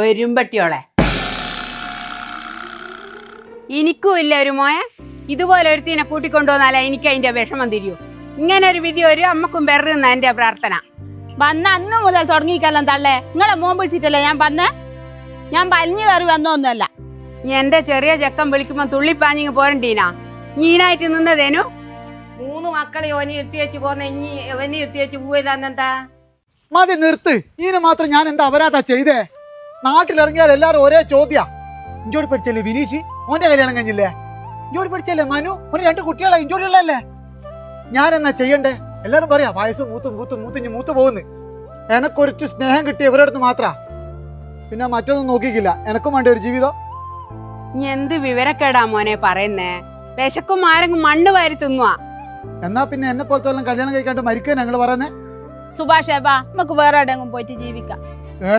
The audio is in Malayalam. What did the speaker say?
ഒരുമ്പട്ടിയോളെ എനിക്കും ഇല്ല ഒരു മോയ. ഇതുപോലെ ഒരുത്തിനെ കൂട്ടിക്കൊണ്ടുവന്നാലേ എനിക്ക് അതിന്റെ വിഷമം തിരിയൂ. ഇങ്ങനെ ഒരു വിധി ഒരു അമ്മക്കും പെറുന്ന എന്റെ പ്രാർത്ഥന. വന്ന അന്ന് മുതൽ തുടങ്ങിക്കല്ലോ തള്ളേ. നിങ്ങളെ മോൻ വിളിച്ചിട്ടല്ലേ ഞാൻ വന്ന്? ഞാൻ വലിഞ്ഞു കയറി വന്നൊന്നുമല്ല. എന്റെ ചെറിയ ചെക്കൻ വിളിക്കുമ്പോ തുള്ളിപ്പാഞ്ഞിങ് പോരണ്ടീനാ? നീനായിട്ട് നിന്നതേനു മൂന്ന് മക്കളെ ഓനി ഇരുത്തി വെച്ച് പോന്ന ഇനി ഇരുത്തി വെച്ച് പോയില്ലെന്നെന്താ മതി നിർത്ത്. ഇതിന് മാത്രം ഞാൻ എന്താ അവരാതാ ചെയ്തേ? നാട്ടിലിറങ്ങിയാൽ എല്ലാവരും ഒരേ ചോദ്യം. ഇഞ്ചോടി പഠിച്ചല്ലേ വിനീഷ്? ഓന്റെ കല്യാണം കഴിഞ്ഞില്ലേ? ഇഞ്ചോടി പഠിച്ചല്ലേ മനു? ഓന് രണ്ട് കുട്ടികളെ ഇഞ്ചോടി ഉള്ളല്ലേ ഞാൻ എന്നാ ചെയ്യണ്ടേ? എല്ലാരും പറയാ വയസ്സ് മൂത്ത് മൂത്ത് മൂത്തിഞ്ഞ് മൂത്ത് പോകുന്നു. എനക്കൊരിച്ച് സ്നേഹം കിട്ടിയ ഇവരുടെ അടുത്ത് മാത്ര. പിന്നെ മറ്റൊന്നും നോക്കിക്കില്ല. എനക്കും വേണ്ട ഒരു ജീവിതം. നീ എന്ത് വിവരക്കേടാ മോനെ പറയുന്നേ? വിശക്കും ആരെങ്കിലും മണ്ണ് വാരി തിന്നുവാ. എന്നാ പിന്നെ എന്നെ പോലത്തെ കല്യാണം കഴിക്കാണ്ട് മരിക്കാൻ ഞങ്ങൾ പറയുന്നേ? സുഭാഷ് നമുക്ക് വേറെ എവിടെയെങ്കിലും പോയിട്ട് ജീവിക്കാം.